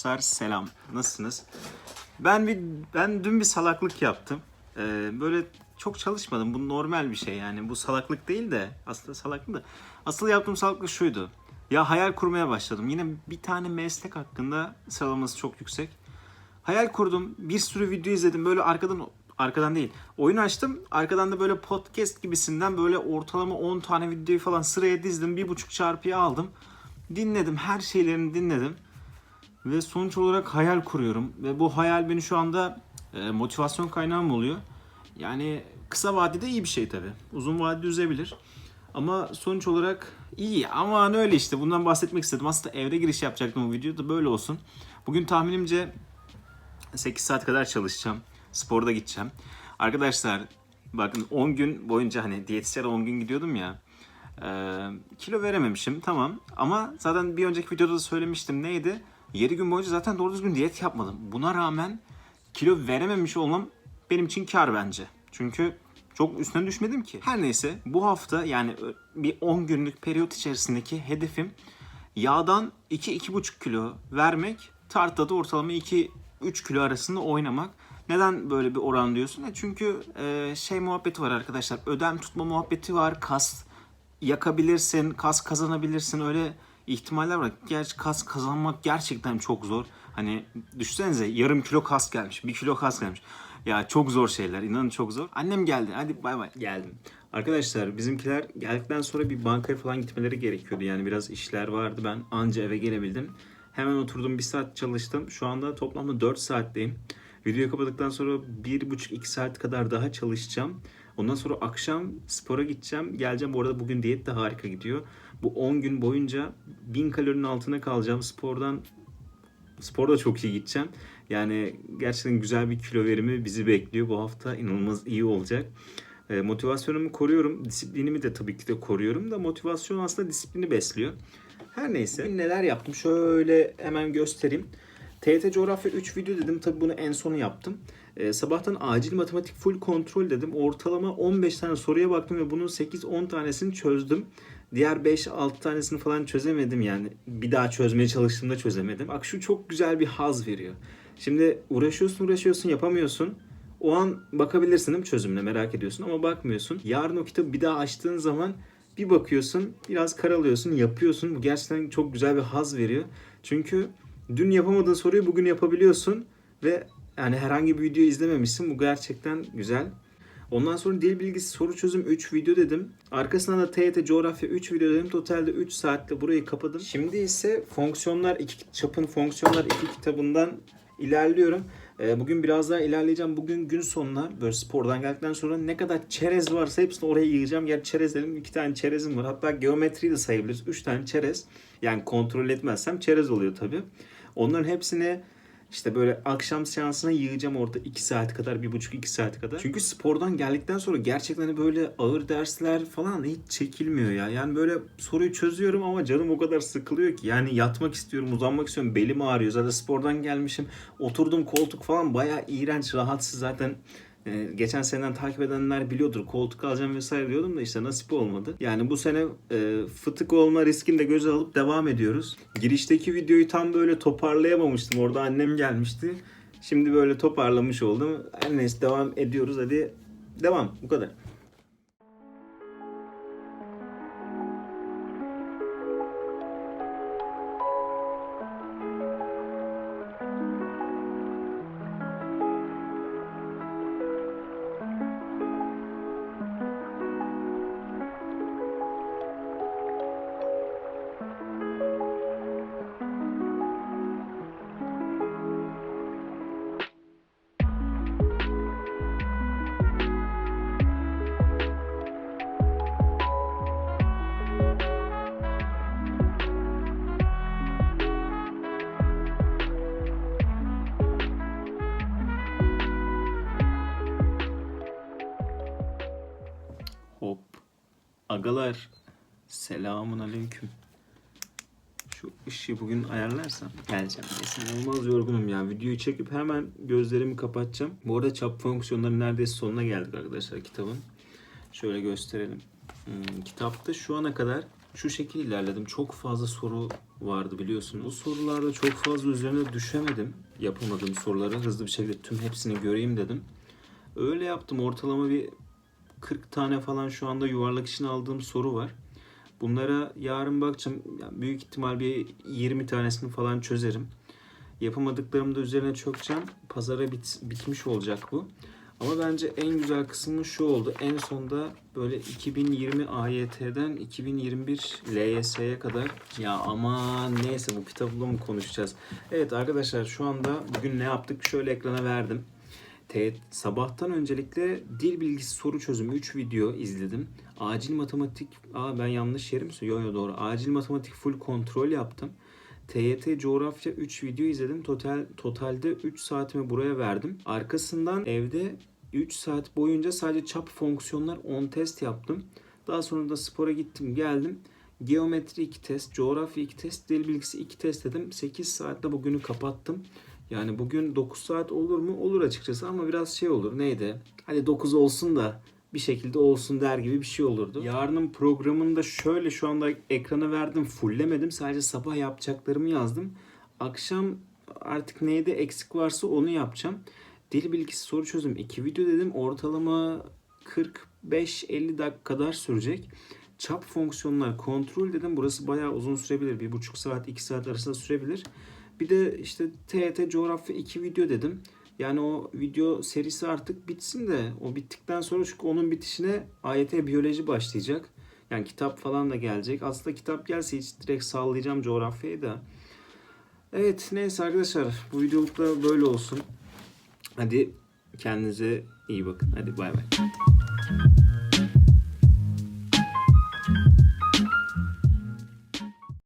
Arkadaşlar selam. Nasılsınız? Ben bir ben dün bir salaklık yaptım. Ee, böyle çok çalışmadım. Bu normal bir şey yani. Bu salaklık değil de aslında salaklık da. Asıl yaptığım salaklık şuydu. Ya hayal kurmaya başladım. Yine bir tane meslek hakkında sıralaması çok yüksek. Hayal kurdum. Bir sürü video izledim. Böyle arkadan arkadan değil. Oyun açtım. Arkadan da böyle podcast gibisinden böyle ortalama 10 tane videoyu falan sıraya dizdim. Bir buçuk çarpıya aldım. Dinledim. Her şeylerini dinledim. Ve sonuç olarak hayal kuruyorum. Ve bu hayal beni şu anda e, motivasyon kaynağım oluyor. Yani kısa vadede iyi bir şey tabii. Uzun vadede üzebilir. Ama sonuç olarak iyi. Ama öyle işte. Bundan bahsetmek istedim. Aslında evre giriş yapacaktım bu videoda. Böyle olsun. Bugün tahminimce 8 saat kadar çalışacağım. Sporda gideceğim. Arkadaşlar bakın 10 gün boyunca hani diyetisyene 10 gün gidiyordum ya. Ee, kilo verememişim tamam ama zaten bir önceki videoda da söylemiştim neydi? 7 gün boyunca zaten doğru düzgün diyet yapmadım. Buna rağmen kilo verememiş olmam benim için kar bence. Çünkü çok üstüne düşmedim ki. Her neyse bu hafta yani bir 10 günlük periyot içerisindeki hedefim yağdan 2-2,5 kilo vermek tartıda da ortalama 2-3 kilo arasında oynamak. Neden böyle bir oran diyorsun? E çünkü e, şey muhabbeti var arkadaşlar. Ödem tutma muhabbeti var. Kas yakabilirsin, kas kazanabilirsin. Öyle ihtimaller var. Gerçi kas kazanmak gerçekten çok zor. Hani düşünsenize yarım kilo kas gelmiş, bir kilo kas gelmiş. Ya çok zor şeyler. inanın çok zor. Annem geldi. Hadi bay bay. Geldim. Arkadaşlar bizimkiler geldikten sonra bir bankaya falan gitmeleri gerekiyordu. Yani biraz işler vardı. Ben anca eve gelebildim. Hemen oturdum bir saat çalıştım. Şu anda toplamda 4 saatteyim. Videoyu kapadıktan sonra 1,5-2 saat kadar daha çalışacağım. Ondan sonra akşam spora gideceğim. Geleceğim. Bu arada bugün diyet de harika gidiyor. Bu 10 gün boyunca 1000 kalorinin altına kalacağım. Spordan sporda çok iyi gideceğim. Yani gerçekten güzel bir kilo verimi bizi bekliyor. Bu hafta inanılmaz iyi olacak. E, motivasyonumu koruyorum. Disiplinimi de tabii ki de koruyorum da motivasyon aslında disiplini besliyor. Her neyse neler yaptım şöyle hemen göstereyim. TYT Coğrafya 3 video dedim. Tabii bunu en sonu yaptım. Ee, sabahtan acil matematik full kontrol dedim. Ortalama 15 tane soruya baktım ve bunun 8-10 tanesini çözdüm. Diğer 5-6 tanesini falan çözemedim yani. Bir daha çözmeye çalıştığımda çözemedim. Bak şu çok güzel bir haz veriyor. Şimdi uğraşıyorsun uğraşıyorsun yapamıyorsun. O an bakabilirsin değil mi çözümüne merak ediyorsun ama bakmıyorsun. Yarın o kitabı bir daha açtığın zaman bir bakıyorsun biraz karalıyorsun yapıyorsun. Bu gerçekten çok güzel bir haz veriyor. Çünkü dün yapamadığın soruyu bugün yapabiliyorsun ve yani herhangi bir video izlememişsin. Bu gerçekten güzel. Ondan sonra dil bilgisi soru çözüm 3 video dedim. Arkasından da TYT coğrafya 3 video dedim. Totalde 3 saatte burayı kapadım. Şimdi ise fonksiyonlar 2 çapın fonksiyonlar 2 kitabından ilerliyorum. Ee, Bugün biraz daha ilerleyeceğim. Bugün gün sonuna böyle spordan geldikten sonra ne kadar çerez varsa hepsini oraya yığacağım. Gerçi çerez dedim iki tane çerezim var. Hatta geometriyi de sayabiliriz. Üç tane çerez. Yani kontrol etmezsem çerez oluyor tabii. Onların hepsini işte böyle akşam seansına yığacağım orada 2 saat kadar, 1,5-2 saat kadar. Çünkü spordan geldikten sonra gerçekten hani böyle ağır dersler falan hiç çekilmiyor ya. Yani böyle soruyu çözüyorum ama canım o kadar sıkılıyor ki. Yani yatmak istiyorum, uzanmak istiyorum. Belim ağrıyor. Zaten spordan gelmişim. Oturdum koltuk falan bayağı iğrenç, rahatsız zaten. Ee, geçen seneden takip edenler biliyordur koltuk alacağım vesaire diyordum da işte nasip olmadı. Yani bu sene e, fıtık olma riskini de göze alıp devam ediyoruz. Girişteki videoyu tam böyle toparlayamamıştım. Orada annem gelmişti. Şimdi böyle toparlamış oldum. Her neyse devam ediyoruz. Hadi devam. Bu kadar. Agalar. Selamun aleyküm. Şu ışığı bugün ayarlarsam geleceğim. Neyse olmaz yorgunum ya. Videoyu çekip hemen gözlerimi kapatacağım. Bu arada çap fonksiyonları neredeyse sonuna geldik arkadaşlar kitabın. Şöyle gösterelim. Hmm, kitapta şu ana kadar şu şekil ilerledim. Çok fazla soru vardı biliyorsunuz. Bu sorularda çok fazla üzerine düşemedim. Yapamadığım soruları hızlı bir şekilde tüm hepsini göreyim dedim. Öyle yaptım. Ortalama bir 40 tane falan şu anda yuvarlak için aldığım soru var. Bunlara yarın bakacağım. Yani büyük ihtimal bir 20 tanesini falan çözerim. Yapamadıklarımı da üzerine çökeceğim. Pazara bit, bitmiş olacak bu. Ama bence en güzel kısmı şu oldu. En sonda böyle 2020 AYT'den 2021 LYS'ye kadar ya aman neyse bu kitabla mı konuşacağız? Evet arkadaşlar şu anda bugün ne yaptık? Şöyle ekrana verdim. Te- sabahtan öncelikle dil bilgisi soru çözümü 3 video izledim. Acil matematik, aa ben yanlış yerim mi? Yo yo doğru. Acil matematik full kontrol yaptım. TYT coğrafya 3 video izledim. Total totalde 3 saatimi buraya verdim. Arkasından evde 3 saat boyunca sadece çap fonksiyonlar 10 test yaptım. Daha sonra da spora gittim geldim. Geometri 2 test, coğrafya 2 test, dil bilgisi 2 test dedim. 8 saatte bugünü kapattım. Yani bugün 9 saat olur mu? Olur açıkçası ama biraz şey olur. Neydi? Hadi 9 olsun da bir şekilde olsun der gibi bir şey olurdu. Yarının programında şöyle şu anda ekrana verdim. Fulllemedim. Sadece sabah yapacaklarımı yazdım. Akşam artık neyde eksik varsa onu yapacağım. Dil bilgisi soru çözüm 2 video dedim. Ortalama 45-50 dakika kadar sürecek. Çap fonksiyonlar kontrol dedim. Burası bayağı uzun sürebilir. 1,5 saat 2 saat arasında sürebilir. Bir de işte TET coğrafya 2 video dedim. Yani o video serisi artık bitsin de o bittikten sonra çünkü onun bitişine AYT biyoloji başlayacak. Yani kitap falan da gelecek. Aslında kitap gelse hiç direkt sallayacağım coğrafyayı da. Evet neyse arkadaşlar bu videoluk da böyle olsun. Hadi kendinize iyi bakın. Hadi bay bay.